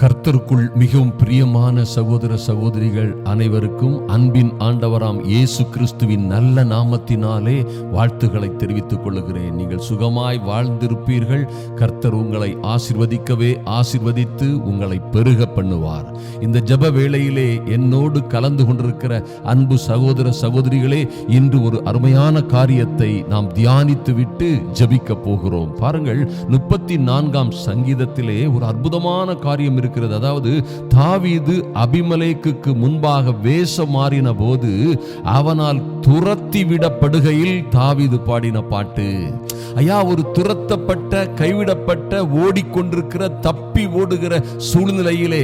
கர்த்தருக்குள் மிகவும் பிரியமான சகோதர சகோதரிகள் அனைவருக்கும் அன்பின் ஆண்டவராம் இயேசு கிறிஸ்துவின் நல்ல நாமத்தினாலே வாழ்த்துக்களை தெரிவித்துக் கொள்கிறேன் நீங்கள் சுகமாய் வாழ்ந்திருப்பீர்கள். கர்த்தர் உங்களை ஆசிர்வதிக்கவே ஆசிர்வதித்து உங்களை பெருக பண்ணுவார். இந்த ஜப வேளையிலே என்னோடு கலந்து கொண்டிருக்கிற அன்பு சகோதர சகோதரிகளே இன்று ஒரு அருமையான காரியத்தை நாம் தியானித்து விட்டு ஜபிக்க போகிறோம். பாருங்கள் முப்பத்தி நான்காம் சங்கீதத்திலே ஒரு அற்புதமான காரியம் இருக்கிறது அதாவது தாவீது அபிமலேக்கு முன்பாக வேஷம் மாறின போது அவனால் துரத்தி விடப்படுகையில் தாவீது பாடின பாட்டு. ஐயா ஒரு துரத்தப்பட்ட கைவிடப்பட்ட ஓடிக்கொண்டிருக்கிற தப்பி ஓடுகிற சூழ்நிலையிலே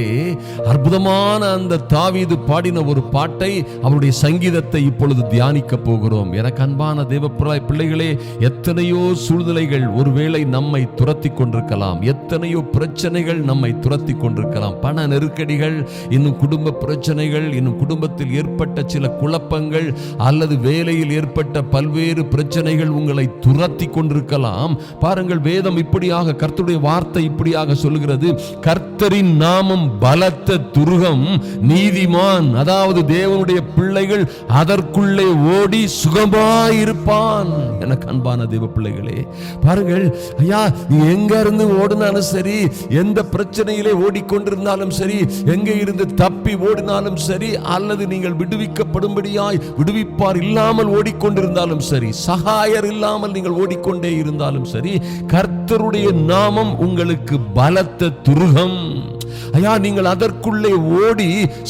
அற்புதமான அந்த தாவீது பாடின ஒரு பாட்டை அவருடைய சங்கீதத்தை இப்பொழுது தியானிக்க போகிறோம். எனக்கு அன்பான தேவப்பிராய் பிள்ளைகளே எத்தனையோ சூழ்நிலைகள் ஒருவேளை நம்மை துரத்தி கொண்டிருக்கலாம். எத்தனையோ பிரச்சனைகள் நம்மை துரத்தி கொண்டு கொண்டிருக்கலாம் பண நெருக்கடிகள் இன்னும் குடும்ப பிரச்சனைகள் இன்னும் குடும்பத்தில் ஏற்பட்ட சில குழப்பங்கள் அல்லது வேலையில் ஏற்பட்ட பல்வேறு பிரச்சனைகள் உங்களை துரத்தி கொண்டிருக்கலாம். பாருங்கள் வேதம் இப்படியாக கர்த்தருடைய வார்த்தை இப்படியாக சொல்கிறது கர்த்தரின் நாமம் பலத்த துருகம் நீதிமான் அதாவது தேவனுடைய பிள்ளைகள் அதற்குள்ளே ஓடி சுகமாயிருப்பான் என அன்பான தேவ பிள்ளைகளே. பாருங்கள் ஐயா நீ எங்க இருந்து ஓடினாலும் சரி எந்த பிரச்சனையிலே ஓடி ஓடிக்கொண்டிருந்தாலும் சரி எங்கே இருந்து தப்பி ஓடினாலும் சரி அல்லது நீங்கள் விடுவிக்கப்படும்படியாய் விடுவிப்பார் இல்லாமல் ஓடிக்கொண்டிருந்தாலும் சரி சகாயர் இல்லாமல் நீங்கள் ஓடிக்கொண்டே இருந்தாலும் சரி கர்த்தருடைய நாமம் உங்களுக்கு பலத்த துருகம். ஐயா நீங்கள் அதற்குள்ளே ஓடி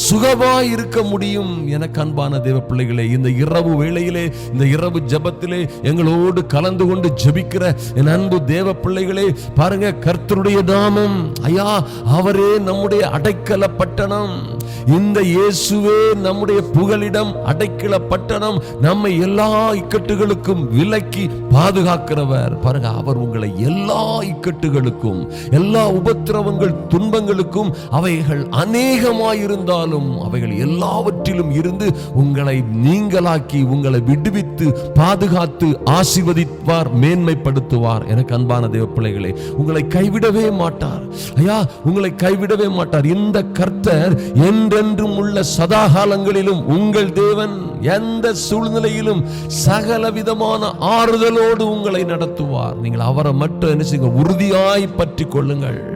சுகமாய் இருக்க முடியும். எனக்கு அன்பான தேவ பிள்ளைகளே இந்த இரவு வேளையிலே இந்த இரவு ஜெபத்திலே எங்களோடு கலந்து கொண்டு ஜெபிக்கிற என் அன்பு தேவ பிள்ளைகளே பாருங்க கர்த்தருடைய நாமம். ஐயா அவரே நம்முடைய அடைக்கல பட்டணம். இந்த இயேசுவே நம்முடைய புகலிடம் அடைக்கல பட்டணம். நம்மை எல்லா இக்கட்டுகளுக்கும் விலக்கி பாதுகாக்கிறவர். பாருங்க அவர் உங்களை எல்லா இக்கட்டுகளுக்கும் எல்லா உபத்திரவங்கள் துன்பங்களுக்கும் அவைகள் அநேகமாயிருந்தாலும் அவைகள் எல்லாவற்றிலும் இருந்து உங்களை நீங்களாக்கி உங்களை விடுவித்து பாதுகாத்து ஆசிர்வதிப்பார் மேன்மைப்படுத்துவார். எனக்கு அன்பான தேவ பிள்ளைகளே உங்களை கைவிடவே மாட்டார். ஐயா உங்களை கைவிடவே மாட்டார். இந்த கர்த்தர் என்றென்றும் உள்ள சதாகாலங்களிலும் உங்கள் தேவன் எந்த சூழ்நிலையிலும் சகல விதமான ஆறுதலோடு உங்களை நடத்துவார். நீங்கள் அவரை மட்டும் என்ன செய்யுங்க உறுதியாய் பற்றி கொள்ளுங்கள்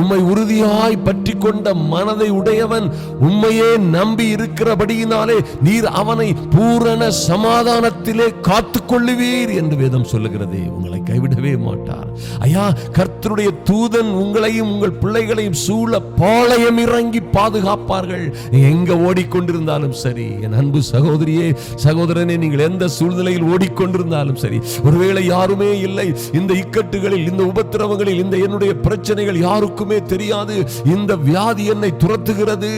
உம்மை உறுதியாய் பற்றி கொண்ட மனதை உடையவன் உம்மையே நம்பி இருக்கிறபடியினாலே நீர் அவனை பூரண சமாதானத்திலே காத்து கொள்ளுவீர் என்று வேதம் சொல்லுகிறதே. உங்களை கைவிடவே மாட்டார். ஐயா கர்த்தருடைய தூதன் உங்களையும் உங்கள் பிள்ளைகளையும் சூழ பாளையம் இறங்கி பாதுகாப்பார்கள். எங்க ஓடிக்கொண்டிருந்தாலும் சரி என் அன்பு சகோதரியே சகோதரனே நீங்கள் எந்த சூழ்நிலையில் ஓடிக்கொண்டிருந்தாலும் சரி ஒருவேளை யாருமே இல்லை இந்த இக்கட்டுகளில் இந்த உபத்திரவங்களில் இந்த என்னுடைய பிரச்சனைகள் யாரும் யாருக்குமே தெரியாது. இந்த வியாதி என்னை துரத்துகிறது.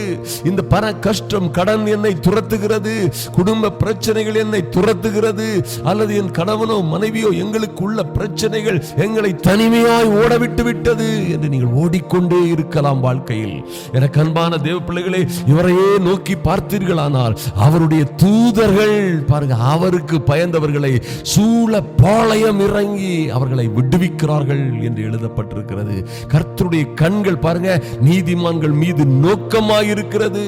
இந்த பண கஷ்டம் கடன் என்னை துரத்துகிறது. குடும்ப பிரச்சனைகள் என்னை துரத்துகிறது. அல்லது என் கணவனோ மனைவியோ எங்களுக்கு உள்ள பிரச்சனைகள் எங்களை தனிமையாய் ஓடவிட்டு விட்டது என்று நீங்கள் ஓடிக்கொண்டே இருக்கலாம் வாழ்க்கையில். என கண்பான தேவ பிள்ளைகளே இவரையே நோக்கி பார்த்தீர்களானால் அவருடைய தூதர்கள் பாருங்க அவருக்கு பயந்தவர்களை சூழ பாளையம் இறங்கி அவர்களை விடுவிக்கிறார்கள் என்று எழுதப்பட்டிருக்கிறது. கர்த்தர் கர்த்தருடைய கண்கள் பாருங்க நீதிமான்கள் மீது நோக்கமாயிருக்கிறது.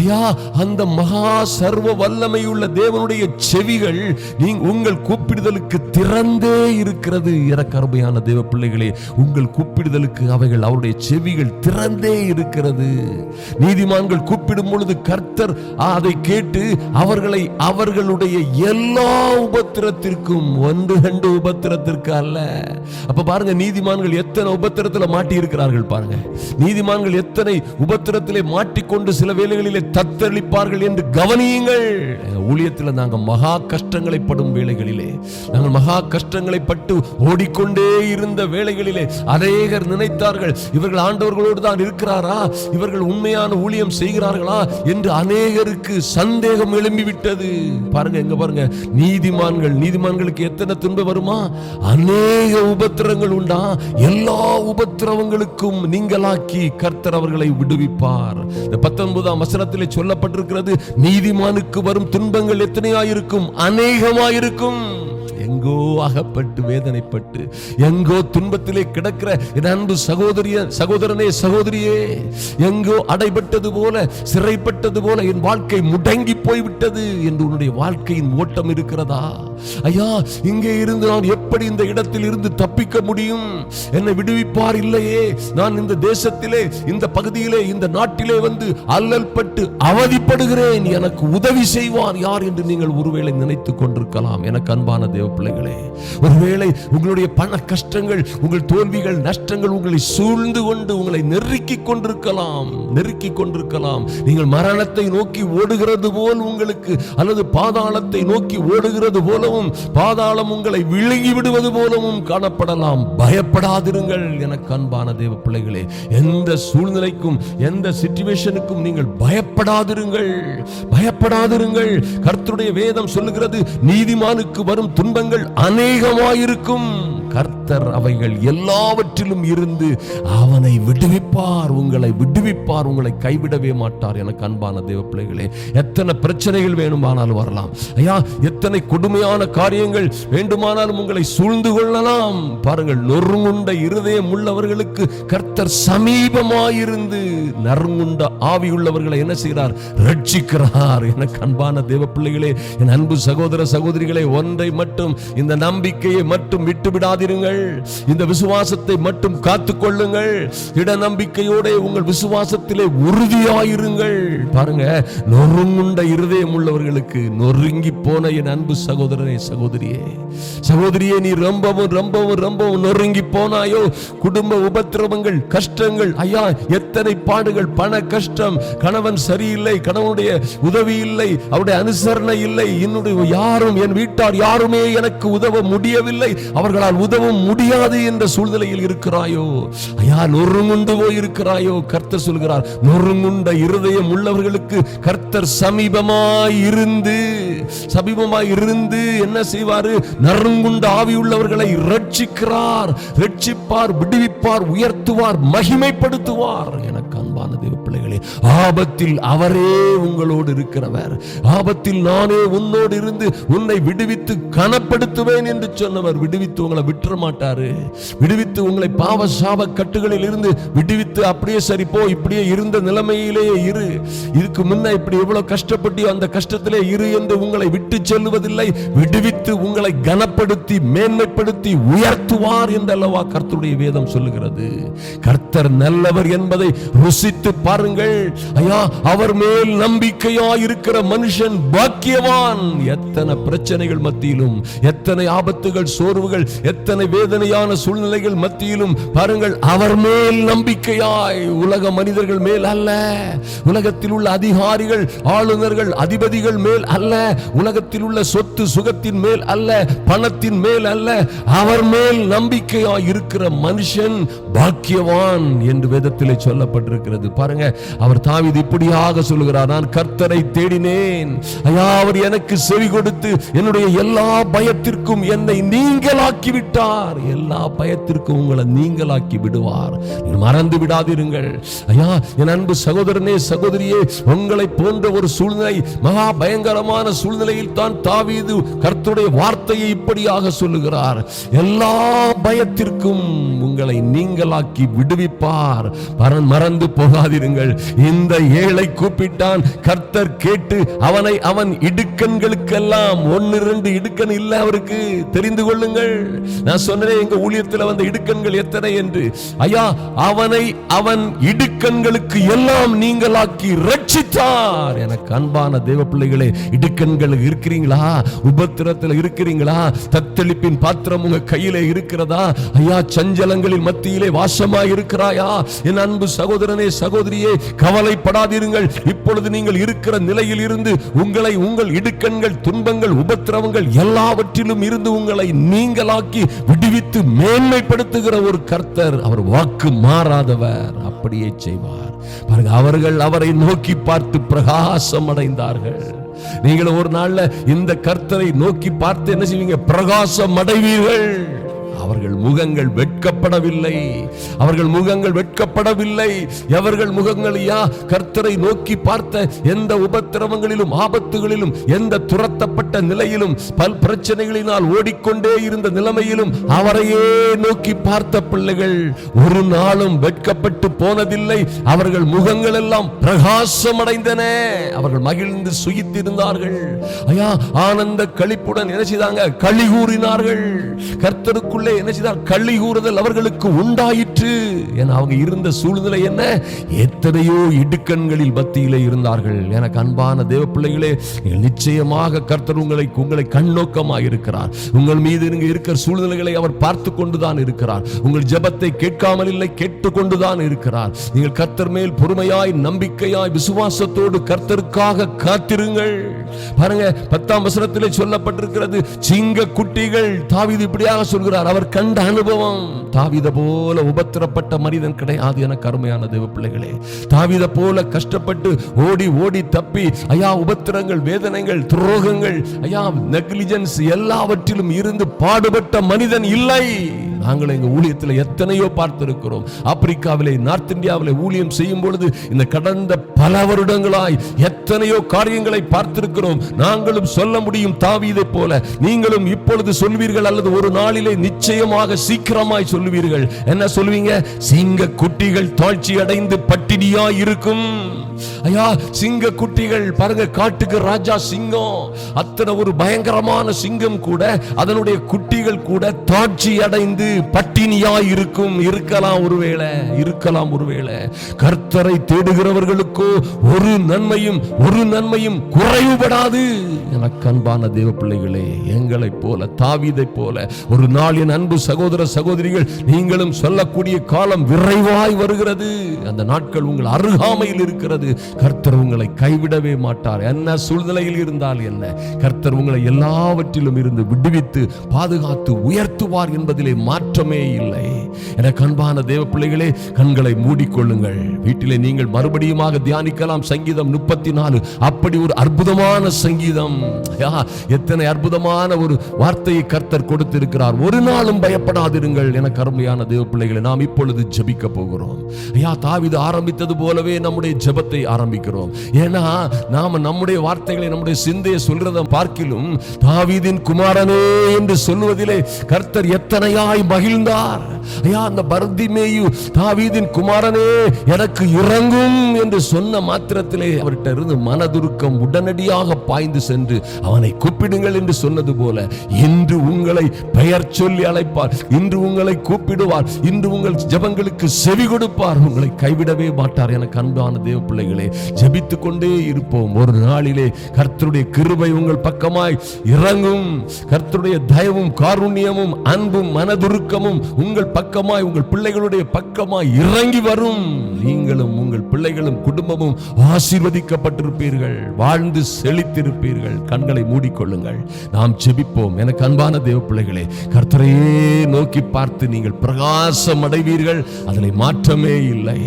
ஐயா அந்த மகா சர்வ வல்லமையுள்ள தேவனுடைய செவிகள் நீங்க உங்கள் கூப்பிடுதலுக்கு திறந்தே இருக்கிறது. எனக்கு கருமையான தேவ பிள்ளைகளே உங்கள் கூப்பிடுதலுக்கு அவைகள் அவருடைய செவிகள் திறந்தே இருக்கிறது. நீதிமான்கள் கூப்பிடும் பொழுது கர்த்தர் அதை கேட்டு அவர்களை அவர்களுடைய எல்லா உபத்திரத்திற்கும் ஒன்று ரெண்டு உபத்திரத்திற்கு அல்ல. அப்ப பாருங்க நீதிமான்கள் எத்தனை உபத்திரத்துல மாட்டி இருக்கிறார்கள் பாருங்க. நீதிமான்கள் எத்தனை உபத்திரத்திலே மாட்டிக்கொண்டு சில வேலைகளிலே தத்தளிப்பார்கள் என்று கவனியுங்கள். ஊழியத்தில் நாங்கள் மகா கஷ்டங்களை படும் வேலைகளிலே நாங்கள் மகா கஷ்டங்களை பட்டு ஓடிக்கொண்டே இருந்த வேலைகளிலே அநேகர் நினைத்தார்கள் இவர்கள் ஆண்டவர்களோடு தான் இருக்கிறாரா? இவர்கள் உண்மையான ஊழியம் செய்கிறார்களா? என்று அநேகருக்கு சந்தேகம் எழும்பிவிட்டது. பாருங்க எங்க பாருங்க. நீதிமான்கள் நீதிமான்களுக்கு எத்தனை துன்பம் வருமா? அநேக உபத்திரங்கள் உண்டா? எல்லா உபத்திரவங்களும் அவர்களுக்கும் நீங்களாக்கி கர்த்தர் அவர்களை விடுவிப்பார். இந்த பத்தொன்பதாம் வசனத்திலே சொல்லப்பட்டிருக்கிறது நீதிமானுக்கு வரும் துன்பங்கள் எத்தனையாயிருக்கும்? அநேகமாயிருக்கும். எங்கோ அகப்பட்டு வேதனைப்பட்டு எங்கோ துன்பத்திலே கிடக்கிற என் அன்பு சகோதரிய சகோதரனே சகோதரியே எங்கோ அடைபட்டது போல சிறைப்பட்டது போல என் வாழ்க்கை முடங்கி போய்விட்டது என்று உன்னுடைய வாழ்க்கையின் ஓட்டம் இருக்கிறதா? ஐயா இங்கே இருந்து நான் எப்படி இந்த இடத்தில் இருந்து தப்பிக்க முடியும்? என்னை விடுவிப்பார் இல்லையே? நான் இந்த தேசத்திலே இந்த பகுதியிலே இந்த நாட்டிலே வந்து அல்லல் பட்டு அவதிப்படுகிறேன். எனக்கு உதவி செய்வார் யார் என்று நீங்கள் ஒருவேளை நினைத்துக் கொண்டிருக்கலாம். எனக்கு அன்பான தேவ பிள்ளைகளே ஒருவேளை உங்களுடைய பண கஷ்டங்கள் உங்கள் தோல்விகள் நஷ்டங்கள் உங்களை சூழ்ந்து கொண்டு உங்களை நெருக்கிக் கொண்டிருக்கலாம் நெருக்கிக் கொண்டிருக்கலாம். நீங்கள் மரணத்தை நோக்கி ஓடுகிறது போல் உங்களுக்கு அல்லது பாதாளத்தை நோக்கி ஓடுகிறது போலவும் பாதாளம் உங்களை விழுங்கி விடுவது போலவும் காணப்படலாம். பயப்படாதிருங்கள் எனக்கு அன்பான தேவ பிள்ளைகளே எந்த சூழ்நிலைக்கும் எந்த சிச்சுவேஷனுக்கும் நீங்கள் பயப்படாதிருங்கள் பயப்படாதிருங்கள். கர்த்தருடைய வேதம் சொல்லுகிறது நீதிமானுக்கு வரும் துன்ப துன்பங்கள் அநேகமாயிருக்கும். கர்த்தர் அவைகள் எல்லாவற்றிலும் இருந்து அவனை விடுவிப்பார் உங்களை விடுவிப்பார் உங்களை கைவிடவே மாட்டார் எனக்கு அன்பான தேவ பிள்ளைகளே. எத்தனை பிரச்சனைகள் வேணுமானாலும் வரலாம். ஐயா எத்தனை கொடுமையான காரியங்கள் வேண்டுமானாலும் உங்களை சூழ்ந்து கொள்ளலாம். பாருங்கள் நொறுங்குண்ட இருதயம் உள்ளவர்களுக்கு கர்த்தர் சமீபமாயிருந்து நறுங்குண்ட ஆவி உள்ளவர்களை என்ன செய்கிறார்? ரட்சிக்கிறார் எனக்கு அன்பான தேவ பிள்ளைகளே என் அன்பு சகோதர சகோதரிகளே ஒன்றை மட்டும் இந்த நம்பிக்கையை மட்டும் விட்டு விடாதிருங்கள் இந்த விசுவாசத்தை மட்டும் காத்துக் கொள்ளுங்கள் இட நம்பிக்கையோட உங்கள் விசுவாசத்திலே உறுதியாயிருங்கள். பாருங்க நொறுங்குண்ட இருதயம் உள்ளவர்களுக்கு நொறுங்கி போன என் அன்பு சகோதரனே சகோதரியே. சகோதரியே நீ ரொம்பவும் ரொம்பவும் ரொம்பவும் நொறுங்கி போனாயோ? குடும்ப உபத்திரவங்கள் கஷ்டங்கள் ஐயா எத்தனை பாடுகள்? பண கஷ்டம் கணவன் சரியில்லை கணவனுடைய உதவி இல்லை அவருடைய அனுசரணை இல்லை. என்னுடைய யாரும் என் வீட்டார் யாருமே எனக்கு உதவ முடியவில்லை. அவர்களால் உதவும் முடியாது என்ற சூழ்நிலையில் இருக்கிறாயோ? ஐயா நொறுங்குண்டு போய் இருக்கிறாயோ கர்த்தர் சொல்கிறார் நொறுங்குண்ட இருதயம் உள்ளவர்களுக்கு கர்த்தர் சமீபமாய் இருந்து சமீபமாய் இருந்து என்ன செய்வாரு? நறுங்குண்ட ஆவி உள்ளவர்களை ரட்சிக்கிறார் ரட்சிப்பார் விடுவிப்பார் உயர்த்துவார் மகிமைப்படுத்துவார் எனக்கு அன்பான தேவ பிள்ளைகளே ஆபத்தில் அவரே உங்களோடு இருக்கிறவர். ஆபத்தில் நானே உன்னோடு இருந்து உன்னை விடுவித்து கனப்படுத்துவேன் என்று சொன்னவர் விடுவித்து உங்களை விட்டுற மாட்டாரு. விடுவித்து உங்களை பாவ சாப கட்டுகளில் இருந்து விடுவித்து அப்படியே சரி போ இப்படியே இருந்த நிலைமையிலேயே இரு. இதுக்கு முன்ன இப்படி எவ்வளவு கஷ்டப்பட்டு அந்த கஷ்டத்திலே இரு என்று உங்களை விட்டு செல்லுவதில்லை விடுவித்து உங்களை கனப்படுத்தி மேன்மைப்படுத்தி உயர்த்துவார் என்று அல்லவா கர்த்தருடைய வேதம் சொல்லுகிறது. கர்த்தர் நல்லவர் என்பதை ருசித்து பாருங்கள். ஐயா அவர் மேல் நம்பிக்கையா இருக்கிற மனுஷன் பாக்கியவான். எத்தனை பிரச்சனைகள் மத்தியிலும் எத்தனை ஆபத்துகள் சோர்வுகள் எத்தனை வேதனையான சூழ்நிலைகள் மத்தியிலும் பாருங்கள் அவர் மேல் நம்பிக்கையாய் உலக மனிதர்கள் மேல் அல்ல. உலகத்தில் உள்ள அதிகாரிகள் ஆளுநர்கள் அதிபதிகள் மேல் அல்ல. உலகத்தில் உள்ள சொத்து சுகத்தின் மேல் அல்ல பணத்தின் மேல் அல்ல. அவர் மேல் நம்பிக்கையாய் இருக்கிற மனுஷன் பாக்கியவான் என்று வேதத்திலே சொல்லப்பட்டிருக்கிறது. பாருங்க அவர் தாவிது இப்படியாக சொல்லுகிறார் நான் கர்த்தரை தேடினேன். ஐயா அவர் எனக்கு செவி கொடுத்து என்னுடைய எல்லா பயத்திற்கும் என்னை நீங்களாக்கி விட்டார். எல்லா பயத்திற்கும் உங்களை நீங்களாக்கி விடுவார். மறந்து விடாதிருங்கள். ஐயா என் அன்பு சகோதரனே சகோதரியே உங்களை போன்ற ஒரு சூழ்நிலை மகா பயங்கரமான சூழ்நிலையில் தான் தாவீது கர்த்தருடைய வார்த்தையை இப்படியாக சொல்லுகிறார். எல்லா பயத்திற்கும் உங்களை நீங்களாக்கி விடுவிப்பார். மறந்து போகாதிருங்கள். இந்த ஏழை கூப்பிட்டான். கர்த்தர் கேட்டு அவனை அவன் இடுக்கண்களுக்கெல்லாம் ஒன்னு இரண்டு இடுக்கன் இல்ல அவருக்கு. தெரிந்து கொள்ளுங்கள். நான் சொன்னேன் எங்க ஊழியத்தில் வந்த இடுக்கண்கள் எத்தனை என்று. ஐயா அவனை அவன் இடுக்கண்களுக்கு எல்லாம் நீங்களாக்கி ரட்சித்தார் எனக்கு அன்பான தேவ பிள்ளைகளே இடுக்கண்கள் இருக்கிறீங்களா? உபத்திரத்தில் இருக்கிறீங்களா? தத்தளிப்பின் பாத்திரம் உங்க கையிலே இருக்கிறதா? ஐயா சஞ்சலங்களின் மத்தியிலே வாசமா இருக்கிறாயா? என் அன்பு சகோதரனே சகோதரியே கவலைப்படாதீர்கள் இப்பொழுது நீங்கள் இருக்கிற நிலையில் இருந்து உங்களை உங்கள் இடுக்கண்கள் துன்பங்கள் உபத்திரவங்கள் எல்லாவற்றிலும் இருந்து உங்களை நீங்களாக்கி விடுவித்து மேன்மைப்படுத்துகிற ஒரு கர்த்தர் அவர் வாக்கு மாறாதவர் அப்படியே செய்வார். பாருங்க அவர்கள் அவரை நோக்கி பார்த்து பிரகாசம் அடைந்தார்கள். நீங்களும் ஒரு நாள்ல இந்த கர்த்தரை நோக்கி பார்த்து என்ன செய்வீங்க? பிரகாசம் அடைவீர்கள். அவர்கள் முகங்கள் வெட்கப்படவில்லை. அவர்கள் முகங்கள் வெட்கப்படவில்லை. எவர்கள் முகங்களையா கர்த்தரை நோக்கி பார்த்த எந்த உபத்திரவங்களிலும் ஆபத்துகளிலும் எந்த துரத்தப்பட்ட நிலையிலும் பல் பிரச்சனைகளினால் ஓடிக்கொண்டே இருந்த நிலைமையிலும் அவரையே நோக்கி பார்த்த பிள்ளைகள் ஒரு நாளும் வெட்கப்பட்டு போனதில்லை. அவர்கள் முகங்கள் எல்லாம் பிரகாசமடைந்தன. அவர்கள் மகிழ்ந்து சுயித்திருந்தார்கள் ஐயா ஆனந்த களிப்புடன் என்ன செய்தாங்க? களி கூறினார்கள். கர்த்தருக்குள்ளே என்ன செய்தார்? கள்ளி கூறுதல் அவர்களுக்கு உண்டாயிற்று. என அவங்க இருந்த சூழ்நிலை என்ன? எத்தனையோ இடுக்கண்களில் மத்தியிலே இருந்தார்கள். எனக்கு அன்பான தேவ பிள்ளைகளே நிச்சயமாக கர்த்தர் உங்களை உங்களை கண்ணோக்கமாக இருக்கிறார். உங்கள் மீது நீங்க இருக்கிற சூழ்நிலைகளை அவர் பார்த்து கொண்டுதான் இருக்கிறார். உங்கள் ஜபத்தை கேட்காமல் இல்லை கேட்டுக்கொண்டுதான் இருக்கிறார். நீங்கள் கர்த்தர் மேல் பொறுமையாய் நம்பிக்கையாய் விசுவாசத்தோடு கர்த்தருக்காக காத்திருங்கள். பாருங்க பத்தாம் வசனத்திலே சொல்லப்பட்டிருக்கிறது சிங்க குட்டிகள் தாவிது இப்படியாக சொல்கிறார். அவர் கண்ட அனுபவம் தாவித போல உபத்திரப்பட்ட மனிதன் கிடையாது என கருமையான தேவ பிள்ளைகளே. தாவித போல கஷ்டப்பட்டு ஓடி ஓடி தப்பி ஐயா உபத்திரங்கள் வேதனைகள் துரோகங்கள் ஐயா நெக்லிஜென்ஸ் எல்லாவற்றிலும் இருந்து பாடுபட்ட மனிதன் இல்லை. நாங்கள் எங்க ஊழியத்தில் எத்தனையோ பார்த்திருக்கிறோம். ஆப்பிரிக்காவிலே நார்த் இந்தியாவிலே ஊழியம் செய்யும் பொழுது இந்த கடந்த பல வருடங்களாய் எத்தனையோ காரியங்களை பார்த்திருக்கிறோம். நாங்களும் சொல்ல முடியும் தாவீதை போல நீங்களும் இப்பொழுது சொல்வீர்கள் அல்லது ஒரு நாளிலே நிச்சயமாக சீக்கிரமாய் சொல்லுவீர்கள் என்ன சொல்லுவீங்க சிங்க குட்டிகள் தாழ்ச்சி அடைந்து பட்டினியா இருக்கும். ஐயா சிங்க குட்டிகள் பாருங்க காட்டுக்கு ராஜா சிங்கம். அத்தனை ஒரு பயங்கரமான சிங்கம் கூட அதனுடைய குட்டிகள் கூட தாட்சி அடைந்து பட்டினியாய் இருக்கும் இருக்கலாம் ஒருவேளை இருக்கலாம் ஒருவேளை. கர்த்தரை தேடுகிறவர்களுக்கோ ஒரு நன்மையும் ஒரு நன்மையும் குறைவுபடாது. எனக்கு அன்பான தேவ பிள்ளைகளே எங்களைப் போல தாவிதை போல ஒரு நாள் என் அன்பு சகோதர சகோதரிகள் நீங்களும் சொல்லக்கூடிய காலம் விரைவாய் வருகிறது. அந்த நாட்கள் உங்கள் அருகாமையில் இருக்கிறது. கர்த்தர் உங்களை கைவிடவே மாட்டார். என்ன சூழ்நிலையில் இருந்தால் என்ன? கர்த்தர் உங்களை எல்லாவற்றிலும் இருந்து விடுவித்து பாதுகாத்து உயர்த்துவார் என்பதிலே மாற்றமே இல்லை. எனக்கு அன்பான தேவ பிள்ளைகளே கண்களை மூடிக்கொள்ளுங்கள். வீட்டிலே நீங்கள் மறுபடியுமாக தியானிக்கலாம். சங்கீதம் முப்பத்தி நாலு அப்படி ஒரு அற்புதமான சங்கீதம். எத்தனை அற்புதமான ஒரு வார்த்தையை கர்த்தர் கொடுத்திருக்கிறார். ஒரு நாளும் பயப்படாதிருங்கள். என கருமையான தேவ பிள்ளைகளை நாம் இப்பொழுது ஜபிக்க போகிறோம். ஐயா தாவிது ஆரம்பித்தது போலவே நம்முடைய ஜெபத்தை ஆரம்பிக்கிறோம். ஏன்னா நாம நம்முடைய வார்த்தைகளை நம்முடைய சிந்தையை சொல்றதை பார்க்கிலும் தாவிதின் குமாரனே என்று சொல்லுவதிலே கர்த்தர் எத்தனையாய் மகிழ்ந்தார். ஐயா அந்த பரதிமேயு தாவீதின் குமாரனே எனக்கு இறங்கும் என்று சொன்ன மாத்திரத்திலே அவர்கிட்ட இருந்து மனதுருக்கம் உடனடியாக பாய்ந்து சென்று அவனை கூப்பிடுங்கள் என்று சொன்னது போல இன்று உங்களை பெயர் சொல்லி அழைப்பார் இன்று உங்களை கூப்பிடுவார் இன்று உங்கள் ஜெபங்களுக்கு செவி கொடுப்பார் உங்களை கைவிடவே மாட்டார் எனக்கு அன்பான தேவ பிள்ளைகளே. ஜபித்து கொண்டே இருப்போம். ஒரு நாளிலே கர்த்தருடைய கிருபை உங்கள் பக்கமாய் இறங்கும். கர்த்தருடைய தயவும் காருண்யமும் அன்பும் நுணுக்கமும் உங்கள் பக்கமாய் உங்கள் பிள்ளைகளுடைய பக்கமாய் இறங்கி வரும். நீங்களும் உங்கள் பிள்ளைகளும் குடும்பமும் ஆசீர்வதிக்கப்பட்டிருப்பீர்கள். வாழ்ந்து செழித்திருப்பீர்கள். கண்களை மூடிக்கொள்ளுங்கள். நாம் செபிப்போம் எனக்கு அன்பான தேவ பிள்ளைகளே கர்த்தரையே நோக்கி பார்த்து நீங்கள் பிரகாசம் அடைவீர்கள் அதில் மாற்றமே இல்லை.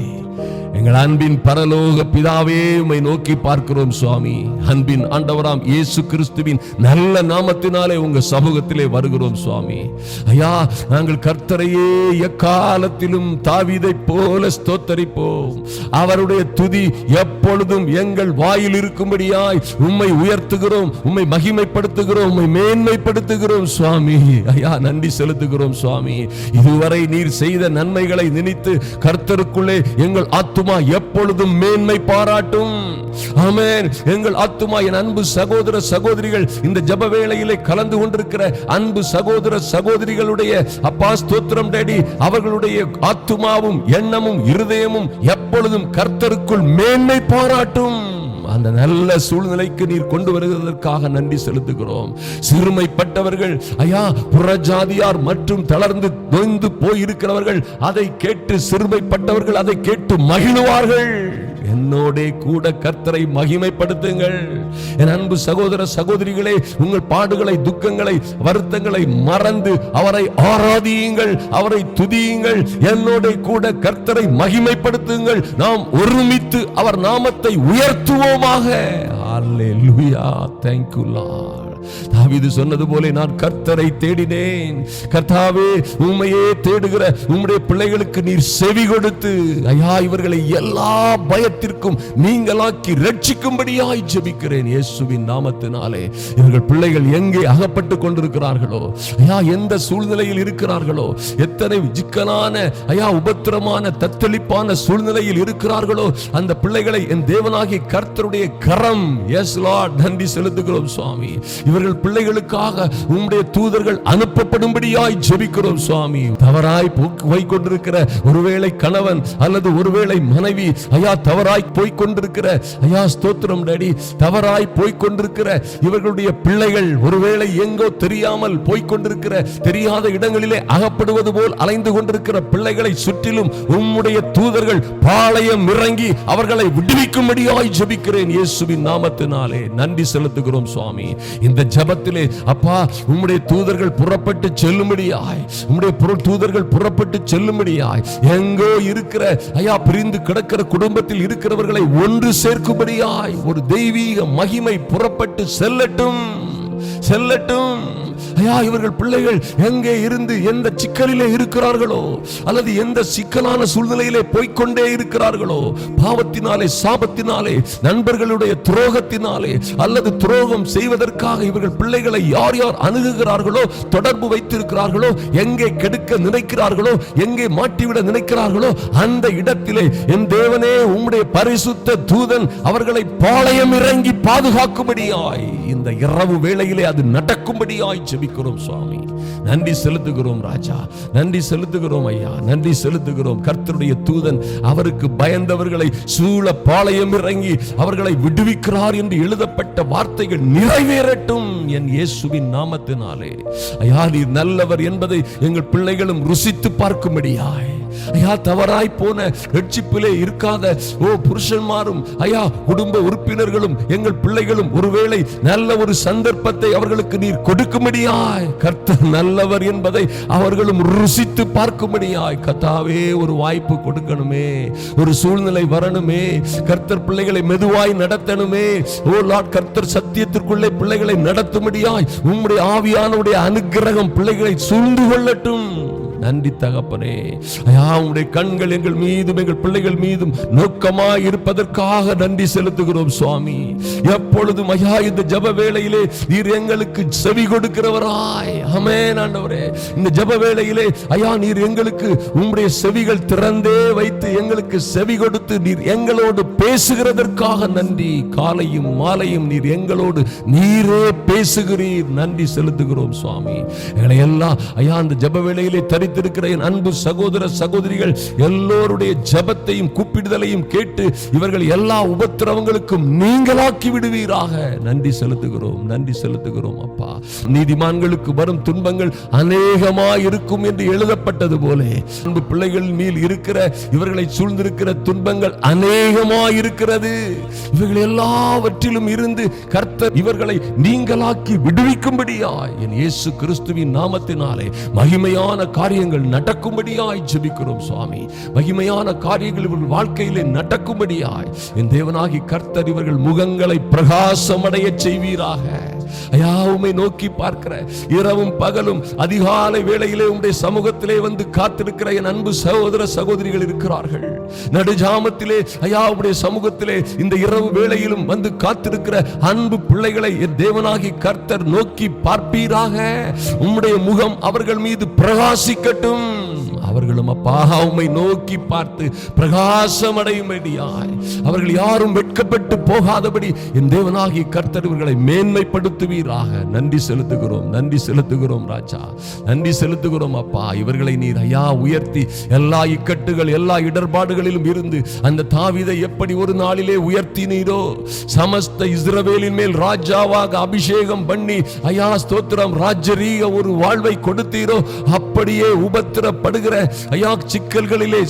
எங்கள் அன்பின் பரலோக பிதாவே உமை நோக்கி பார்க்கிறோம் சுவாமி. அன்பின் ஆண்டவராம் இயேசு கிறிஸ்துவின் நல்ல நாமத்தினாலே உங்க சமூகத்திலே வருகிறோம் சுவாமி. ஐயா நாங்கள் கர்த்தரையே எக்காலத்திலும் தாவிதை போல ஸ்தோத்தரிப்போம். அவருடைய துதி எப்பொழுதும் எங்கள் வாயில் இருக்கும்படியாய் உம்மை உயர்த்துகிறோம் உம்மை மகிமைப்படுத்துகிறோம் உம்மை மேன்மைப்படுத்துகிறோம் சுவாமி. ஐயா நன்றி செலுத்துகிறோம் சுவாமி. இதுவரை நீர் செய்த நன்மைகளை நினைத்து கர்த்தருக்குள்ளே எங்கள் ஆத்துமா எப்பொழுதும் மேன்மை பாராட்டும். ஆமேன். எங்கள் ஆத்துமா என் அன்பு சகோதர சகோதரிகள் இந்த ஜப வேளையிலே கலந்து கொண்டிருக்கிற அன்பு சகோதர சகோதரிகளுடைய அப்பா ஸ்தோத்திரம் டேடி அவர்களுடைய ஆத்துமாவும் எண்ணமும் இருதயமும் எப்பொழுதும் கர்த்தருக்குள் மேன்மை பாராட்டும். அந்த நல்ல சூழ்நிலைக்கு நீர் கொண்டு வருவதற்காக நன்றி செலுத்துகிறோம். சிறுமைப்பட்டவர்கள் ஐயா புறஜாதியார் மற்றும் தளர்ந்து நொய்ந்து போயிருக்கிறவர்கள் அதை கேட்டு சிறுமைப்பட்டவர்கள் அதை கேட்டு மகிழுவார்கள். என்னோட கூட கர்த்தரை மகிமைப்படுத்துங்கள் என் அன்பு சகோதர சகோதரிகளே உங்கள் பாடுகளை துக்கங்களை வருத்தங்களை மறந்து அவரை ஆராதியுங்கள் அவரை துதியுங்கள் என்னோட கூட கர்த்தரை மகிமைப்படுத்துங்கள் நாம் ஒருமித்து அவர் நாமத்தை உயர்த்துவோமாக Hallelujah. Thank you, Lord. தாவிது சொன்னது போல நான் கர்த்தரை தேடினேன். கர்த்தாவே உண்மையே தேடுகிற உம்முடைய பிள்ளைகளுக்கு நீர் செவி கொடுத்து ஐயா இவர்களை எல்லா பயத்திற்கும் நீங்களாக்கி ரட்சிக்கும்படியாய் ஜெபிக்கிறேன் இயேசுவின் நாமத்தினாலே. இவர்கள் பிள்ளைகள் எங்கே அகப்பட்டு கொண்டிருக்கிறார்களோ ஐயா எந்த சூழ்நிலையில் இருக்கிறார்களோ எத்தனை சிக்கலான ஐயா உபத்திரமான தத்தளிப்பான சூழ்நிலையில் இருக்கிறார்களோ அந்த பிள்ளைகளை என் தேவனாகி கர்த்தருடைய கரம் எஸ் லார்ட் நன்றி செலுத்துகிறோம் சுவாமி. இவர்கள் பிள்ளைகளுக்காக உங்களுடைய தூதர்கள் அனுப்பப்படும்படியாய் ஜெபிக்கிறோம் சுவாமி. தவறாய் போய்கொண்டிருக்கிற ஒருவேளை கணவன் அல்லது ஒருவேளை மனைவி ஐயா தவறாய் போய்கொண்டிருக்கிற ஐயா ஸ்தோத்திரம் டடி தவறாய் போய்கொண்டிருக்கிற இவர்களுடைய பிள்ளைகள் ஒருவேளை எங்கோ தெரியாமல் போய்கொண்டிருக்கிற தெரியாத இடங்களிலே அகப்படுவது போல் அலைந்து கொண்டிருக்கிற பிள்ளைகளை சுற்றிலும் உம்முடைய தூதர்கள் பாளையம் இறங்கி அவர்களை விடுவிக்கும்படியாய் ஜெபிக்கிறேன். இயேசுவின் நாமத்தினாலே நன்றி செலுத்துகிறோம் சுவாமி. இந்த ஜெபத்திலே அப்பா உம்முடைய தூதர்கள் புறப்பட்டு செல்லும்படியாய் உம்முடைய பொருள் தூதர்கள் புறப்பட்டு செல்லும்படியாய் எங்கோ இருக்கிற ஐயா பிரிந்து கிடக்கிற குடும்பத்தில் இருக்கிறவர்களை ஒன்று சேர்க்கும்படியாய் ஒரு தெய்வீக மகிமை புறப்பட்டு செல்லட்டும். செல்லட்டும். ஐயா இவர்கள் பிள்ளைகள் எங்கே இருந்து எந்த சிக்கலிலே இருக்கிறார்களோ அல்லது எந்த சிக்கலான சூழ்நிலையிலே போய்க்கொண்டே இருக்கிறார்களோ பாவத்தினாலே சாபத்தினாலே நண்பர்களுடைய துரோகத்தினாலே அல்லது துரோகம் செய்வதற்காக இவர்கள் பிள்ளைகளை யார் யார் அணுகுகிறார்களோ தொடர்பு வைத்திருக்கிறார்களோ எங்கே கெடுக்க நினைக்கிறார்களோ எங்கே மாட்டிவிட நினைக்கிறார்களோ அந்த இடத்திலே என் தேவனே உம்முடைய பரிசுத்த தூதன் அவர்களை பாளையம் இறங்கி பாதுகாக்கும்படியாய் இந்த இரவு வேளையிலே அது நடக்கும்படியாய் ஜெபிக்கிறோம் சுவாமி. நன்றி செலுத்துகிறோம் ராஜா. நன்றி செலுத்துகிறோம் ஐயா. நன்றி செலுத்துகிறோம். கர்த்தருடைய தூதன் அவருக்கு பயந்தவர்களை சூழ பாளையம் இறங்கி அவர்களை விடுவிக்கிறார் என்று எழுதப்பட்ட வார்த்தைகள் நிறைவேறட்டும் என் இயேசுவின் நாமத்தினாலே. ஐயா நீர் நல்லவர் என்பதை எங்கள் பிள்ளைகளும் ருசித்து பார்க்கும்படியாய். ஐயா தவறாய் போன ரட்சிப்பிலே இருக்காத ஓ புருஷன்மாரும் ஐயா குடும்ப உறுப்பினர்களும் எங்கள் பிள்ளைகளும் ஒருவேளை நல்ல ஒரு சந்தர்ப்பத்தை அவர்களுக்கு நீர் கொடுக்கும்படியாய் கர்த்தர் நல்லவர் என்பதை அவர்களும் ருசித்து பார்க்கும்படியாய் கத்தாவே ஒரு வாய்ப்பு கொடுக்கணுமே ஒரு சூழ்நிலை வரணுமே கர்த்தர் பிள்ளைகளை மெதுவாய் நடத்தணுமே ஓ லார்ட் கர்த்தர் சத்தியத்திற்குள்ளே பிள்ளைகளை நடத்தும்படியாய் உம்முடைய ஆவியானவுடைய அனுக்கிரகம் பிள்ளைகளை சூழ்ந்து கொள்ளட்டும். நன்றி தகப்பனே. ஐயா உங்களுடைய கண்கள் எங்கள் மீதும் எங்கள் பிள்ளைகள் மீதும் நோக்கமாய் இருப்பதற்காக நன்றி செலுத்துகிறோம் சுவாமி. எப்பொழுதும் ஐயா இந்த ஜப வேளையிலே நீர் எங்களுக்கு செவி கொடுக்கிறவராய். அமே ஆண்டவரே. இந்த ஜப வேளையிலே ஐயா நீர் எங்களுக்கு உங்களுடைய செவிகள் திறந்தே வைத்து எங்களுக்கு செவி கொடுத்து நீர் எங்களோடு பேசுகிறதற்காக நன்றி. காலையும் மாலையும் நீர் எங்களோடு நீரே பேசுகிறீர். நன்றி செலுத்துகிறோம் சுவாமி. எங்களை எல்லாம் ஐயா அந்த ஜப வேளையிலே வைத்திருக்கிற என் அன்பு சகோதர சகோதரிகள் எல்லோருடைய ஜபத்தையும் கூப்பிடுதலையும் கேட்டு இவர்கள் எல்லா உபத்திரவங்களுக்கும் நீங்களாக்கி விடுவீராக. நன்றி செலுத்துகிறோம் நன்றி செலுத்துகிறோம் அப்பா. நீதிமான்களுக்கு வரும் துன்பங்கள் அநேகமாய் இருக்கும் என்று எழுதப்பட்டது போல. அன்பு பிள்ளைகள் மேல் இருக்கிற இவர்களை சூழ்ந்திருக்கிற துன்பங்கள் அநேகமாய் இருக்கிறது இவர்கள் எல்லாவற்றிலும் இருந்து கர்த்தர் இவர்களை நீங்களாக்கி விடுவிக்கும்படியாய் என் இயேசு கிறிஸ்துவின் நாமத்தினாலே மகிமையான காரியம் காரியங்கள் நடக்கும்படியாய் ஜெபிக்கிறோம் சுவாமி. மகிமையான காரியங்கள் இவர்கள் வாழ்க்கையிலே நடக்கும்படியாய். என் தேவனாகி கர்த்தர் இவர்கள் முகங்களை பிரகாசமடைய செய்வீராக. ஐயா உமை நோக்கி பார்க்கிற இரவும் பகலும் அதிகாலை வேளையிலே உம்முடைய சமூகத்திலே வந்து காத்திருக்கிற என் அன்பு சகோதர சகோதரிகள் இருக்கிறார்கள். நடுஜாமத்திலே ஐயா உம்முடைய சமூகத்திலே இந்த இரவு வேளையிலும் வந்து காத்திருக்கிற அன்பு பிள்ளைகளை என் தேவனாகி கர்த்தர் நோக்கி பார்ப்பீராக. உம்முடைய முகம் அவர்கள் மீது பிரகாசிக்கட்டும். அவர்களும் அப்பா உம்மை நோக்கி பார்த்து பிரகாசம் அடையும்படியாய் அவர்கள் யாரும் வெட்கப்பட்டு போகாதபடி என் தேவனாகி கர்த்தர் இவர்களை மேன்மைப்படுத்துவீராக. நன்றி செலுத்துகிறோம் நன்றி செலுத்துகிறோம் ராஜா. நன்றி செலுத்துகிறோம் அப்பா. இவர்களை நீர் ஐயா உயர்த்தி எல்லா இக்கட்டுகள் எல்லா இடர்பாடுகளிலும் இருந்து அந்த தாவிதை எப்படி ஒரு நாளிலே உயர்த்தினீரோ? சமஸ்த இஸ்ரவேலின் மேல் ராஜாவாக அபிஷேகம் பண்ணி ஐயா ஸ்தோத்திரம் ராஜரீக ஒரு வாழ்வை கொடுத்தீரோ? அப்படியே உபத்திரப்படுகிற ஐயா சிக்கல்களிலே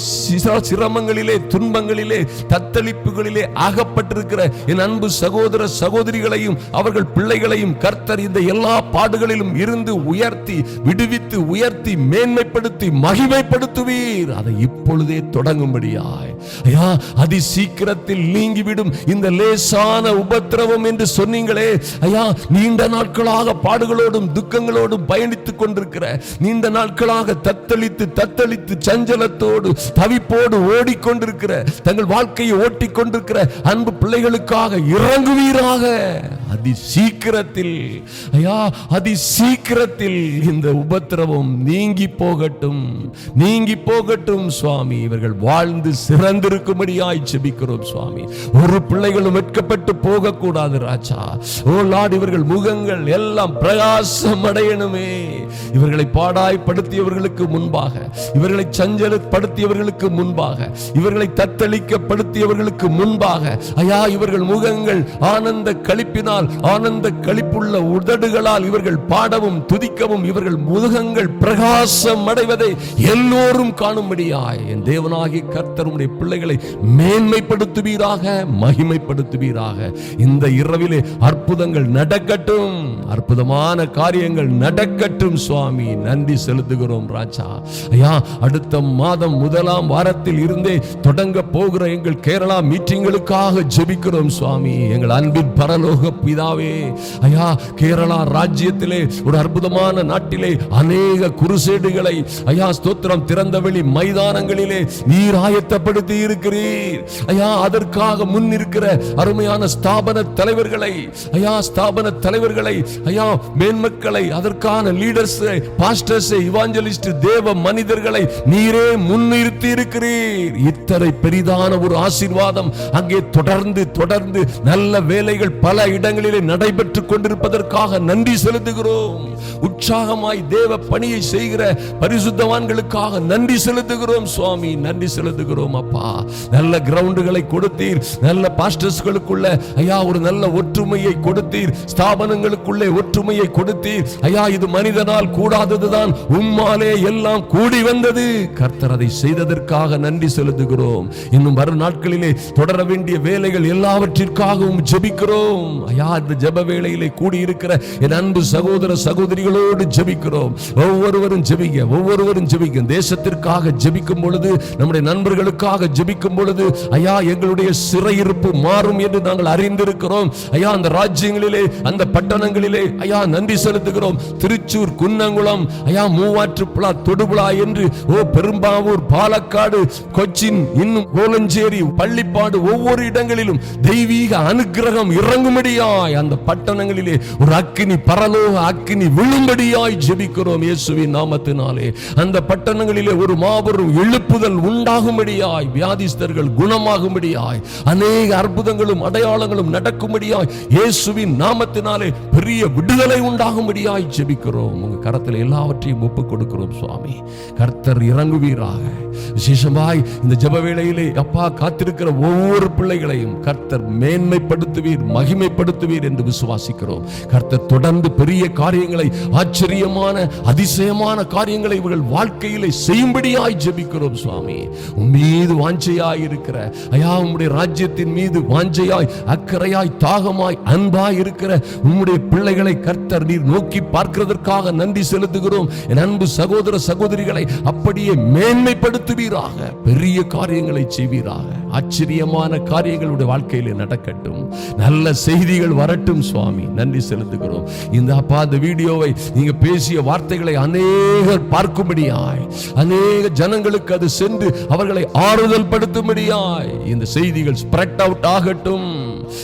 சிரமங்களிலே துன்பங்களிலே தத்தளிப்புகளிலே ஆகப்பட்டிருக்கிற என் அன்பு சகோதர சகோதரிகளையும் அவர்கள் பிள்ளைகளையும் கர்த்தர் இந்த எல்லா பாடுகளிலும் இருந்து உயர்த்தி விடுவித்து உயர்த்தி மேன்மைப்படுத்தி மகிமைப்படுத்துவீர். அதை இப்பொழுதே தொடங்கும்படியாய். ஐயா அதி சீக்கிரத்தில் நீங்கிவிடும் இந்த லேசான உபத்திரவம் என்று சொன்னீங்களே. ஐயா நீண்ட நாட்களாக பாடுகளோடும் துக்கங்களோடும் பயணித்துக் கொண்டிருக்கிற நீண்ட நாட்களாக தத்தளித்து தத்த கொந்தளித்து சஞ்சலத்தோடு தவிப்போடு ஓடிக்கொண்டிருக்கிற தங்கள் வாழ்க்கையை ஓட்டிக்கொண்டிருக்கிற அன்பு பிள்ளைகளுக்காக இறங்குவீராக. அதி சீக்கிரத்தில் ஐயா அதி சீக்கிரத்தில் இந்த உபத்திரவம் நீங்கி போகட்டும் நீங்கி போகட்டும் சுவாமி. இவர்கள் வாழ்ந்து சிறந்திருக்கும்படியாய் செபிக்கிறோம் சுவாமி. ஒரு பிள்ளைகளும் வெட்கப்பட்டு போகக்கூடாது ராஜா. ஓ லார்ட் இவர்கள் முகங்கள் எல்லாம் பிரகாசம் அடையணுமே இவர்களை பாடாய்படுத்தியவர்களுக்கு முன்பாக இவர்களை சஞ்சலப்படுத்தியவர்களுக்கு முன்பாக இவர்களை தத்தளிக்கப்படுத்தியவர்களுக்கு முன்பாக ஐயா இவர்கள் முகங்கள் ஆனந்த களிப்பினால் ஆனந்த களிப்புள்ள உதடுகளால் இவர்கள் பாடவும் துதிக்கவும் இவர்கள் முகங்கள் பிரகாசம் அடைவதை எல்லோரும் காணும்படியாய் என் தேவனாகிய கர்த்தருடைய பிள்ளைகளை மேன்மைப்படுத்துவீராக மகிமைப்படுத்துவீராக. இந்த இரவிலே அற்புதங்கள் நடக்கட்டும் அற்புதமான காரியங்கள் நடக்கட்டும் சுவாமி. நன்றி செலுத்துகிறோம் ராஜா. ஐயா அடுத்த மாதம் முதலாம் வாரத்தில் இருந்தே தொடங்க போகிற எங்கள் கேரளா மீட்டிங்களுக்காக ஜெபிக்கிறோம் சுவாமி. எங்கள் அன்பின் பரலோக பிதாவே ஐயா கேரளா ராஜ்யத்திலே ஒரு அற்புதமான நாட்டிலே அநேக குருசேடுகளை ஐயா ஸ்தோத்திரம் திறந்தவெளி மைதானங்களிலே நீர் ஆயத்தப்படுத்தி இருக்கிறீர். ஐயா அதற்காக முன் இருக்கிற அருமையான ஸ்தாபன தலைவர்களை ஐயா ஸ்தாபன தலைவர்களை ஐயா மேன்மக்களை அதற்கான லீடர்ஸ் பாஸ்டர்ஸ் இவாஞ்சலிஸ்ட் தேவ மனிதர்களை நீரே முன்னிறுத்தி இருக்கிறீர் இத்தனை பெரிதான ஒரு ஆசீர்வாதம் அங்கே தொடர்ந்து தொடர்ந்து நல்ல வேலைகள் பல இடங்களிலே நடைபெற்றுக் கொண்டிருப்பதற்காக நன்றி செலுத்துகிறோம். உற்சாகமாய் தேவ பணியை செய்கிற பரிசுத்தவான்களுக்காக நன்றி செலுத்துகிறோம் சுவாமி. நன்றி செலுத்துகிறோம் அப்பா. நல்ல கிரவுண்டுகளை கொடுத்தீர். நல்ல பாஸ்டர்ஸ்களுக்குள்ள ஐயா ஒரு நல்ல ஒற்றுமையை கொடுத்தீர். ஸ்தாபனங்களுக்குள்ளே ஒற்றுமையை கொடுத்தீர். ஐயா இது மனிதனால் கூடாததுதான். உம்மாலே எல்லாம் கூடி வந்து வந்தது. கர்த்தர் அதை செய்ததற்காக நன்றி செலுத்துகிறோம். இன்னும் வரும் நாட்களிலே தொடர வேண்டிய வேலைகள் எல்லாவற்றிற்காகவும் ஜெபிக்கிறோம். ஐயா இந்த ஜெப வேலையிலே கூடியிருக்கிற என் அன்பு சகோதர சகோதரிகளோடு ஜெபிக்கிறோம். ஒவ்வொருவரும் ஜெபிக்க ஒவ்வொருவரும் ஜெபிக்க தேசத்திற்காக ஜெபிக்கும் பொழுது நம்முடைய நண்பர்களுக்காக ஜெபிக்கும் பொழுது ஐயா எங்களுடைய சிறையிருப்பு மாறும் என்று நாங்கள் அறிந்திருக்கிறோம். ஐயா அந்த ராஜ்யங்களிலே அந்த பட்டணங்களிலே ஐயா நன்றி செலுத்துகிறோம். திருச்சூர் குன்னங்குளம் ஐயா மூவாற்றுப்புழா தொடுபுழா என்று ஓ பெரும்பாவூர் பாலக்காடு கொச்சின் இன்னும் கோலஞ்சேரி பள்ளிப்பாடு ஒவ்வொரு இடங்களிலும் தெய்வீக அனுக்கிரகம் இறங்கும்படியாய் அந்த பட்டணங்களிலே ஒரு அக்கினி பரலோக அக்கினி விழும்படியாய் ஜெபிக்கிறோம் இயேசுவின் நாமத்தினாலே. அந்த பட்டணங்களிலே ஒரு மாபெரும் எழுப்புதல் உண்டாகும்படியாய் வியாதிஸ்தர்கள் குணமாகும்படியாய் அநேக அற்புதங்களும் அடையாளங்களும் நடக்கும்படியாய் இயேசுவின் நாமத்தினாலே பெரிய விடுதலை உண்டாகும்படியாய் ஜெபிக்கிறோம். உங்க கரத்தில் எல்லாவற்றையும் ஒப்புக் கொடுக்கிறோம் சுவாமி. கர்த்தர் இறங்குவீராக. விசேஷமாய் இந்த ஜப வேளையிலே அப்பா காத்திருக்கிற ஒவ்வொரு பிள்ளைகளையும் கர்த்தர் மேன்மைப்படுத்துவீர் மகிமைப்படுத்துவீர் என்று விசுவாசிக்கிறோம். கர்த்தர் தொடர்ந்து பெரிய காரியங்களை ஆச்சரியமான அதிசயமான காரியங்களை இவர்கள் வாழ்க்கையிலே செய்யும்படியாய் ஜெபிக்கிறோம் சுவாமி. மீது வாஞ்சையாய் இருக்கிற ஐயா உம்முடைய ராஜ்யத்தின் மீது வாஞ்சையாய் அக்கறையாய் தாகமாய் அன்பாய் இருக்கிற உம்முடைய பிள்ளைகளை கர்த்தர் நீர் நோக்கி பார்க்கிறதற்காக நன்றி செலுத்துகிறோம். என் அன்பு சகோதர சகோதரிகளை அப்படியே மேன்மைப்படுத்துவீராக பெரிய காரியங்களை செய்வீராக. ஆச்சரியமான காரியங்களுடைய வாழ்க்கையில் நடக்கட்டும். நல்ல செய்திகள் வரட்டும் சுவாமி. நன்றி செலுத்துகிறோம். இந்த அப்பா இந்த வீடியோவை நீங்க பேசிய வார்த்தைகளை அநேகர் பார்க்கும்படியாய் அநேக ஜனங்களுக்கு அது சென்று அவர்களை ஆறுதல் படுத்தும்படியாய் இந்த செய்திகள் ஸ்ப்ரெட் அவுட் ஆகட்டும்.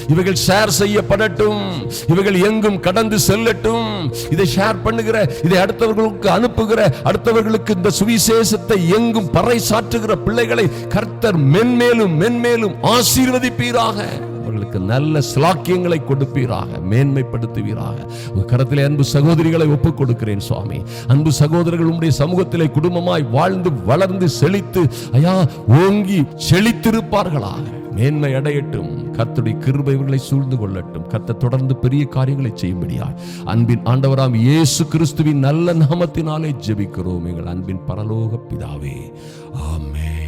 இவைகள் ஷேர் செய்யப்படட்டும். இவைகள் எங்கும் கடந்து செல்லட்டும். இதை ஷேர் பண்ணுகிற இதை அடுத்தவர்களுக்கு அனுப்புகிற அடுத்தவர்களுக்கு இந்த சுவிசேஷத்தை எங்கும் பறை சாற்றுகிற பிள்ளைகளை கர்த்தர் மென்மேலும் மென்மேலும் ஆசீர்வதிப்பீராக. அவர்களுக்கு நல்ல சிலாக்கியங்களை கொடுப்பீராக மேன்மைப்படுத்துவீராக. உங்க கரத்திலே அன்பு சகோதரிகளை ஒப்புக் கொடுக்கிறேன் சுவாமி. அன்பு சகோதரர்கள் உடைய சமூகத்திலே குடும்பமாய் வாழ்ந்து வளர்ந்து செழித்து ஐயா ஓங்கி செழித்திருப்பார்களாக. மேன்மை அடையட்டும். கத்துடைய கிருபை இவர்களை சூழ்ந்து கொள்ளட்டும். கத்த தொடர்ந்து பெரிய காரியங்களை செய்யும்படியாய். அன்பின் ஆண்டவராம் இயேசு கிறிஸ்துவின் நல்ல நாமத்தினாலே ஜெபிக்கிறோம். எங்கள் அன்பின் பரலோக பிதாவே. ஆமே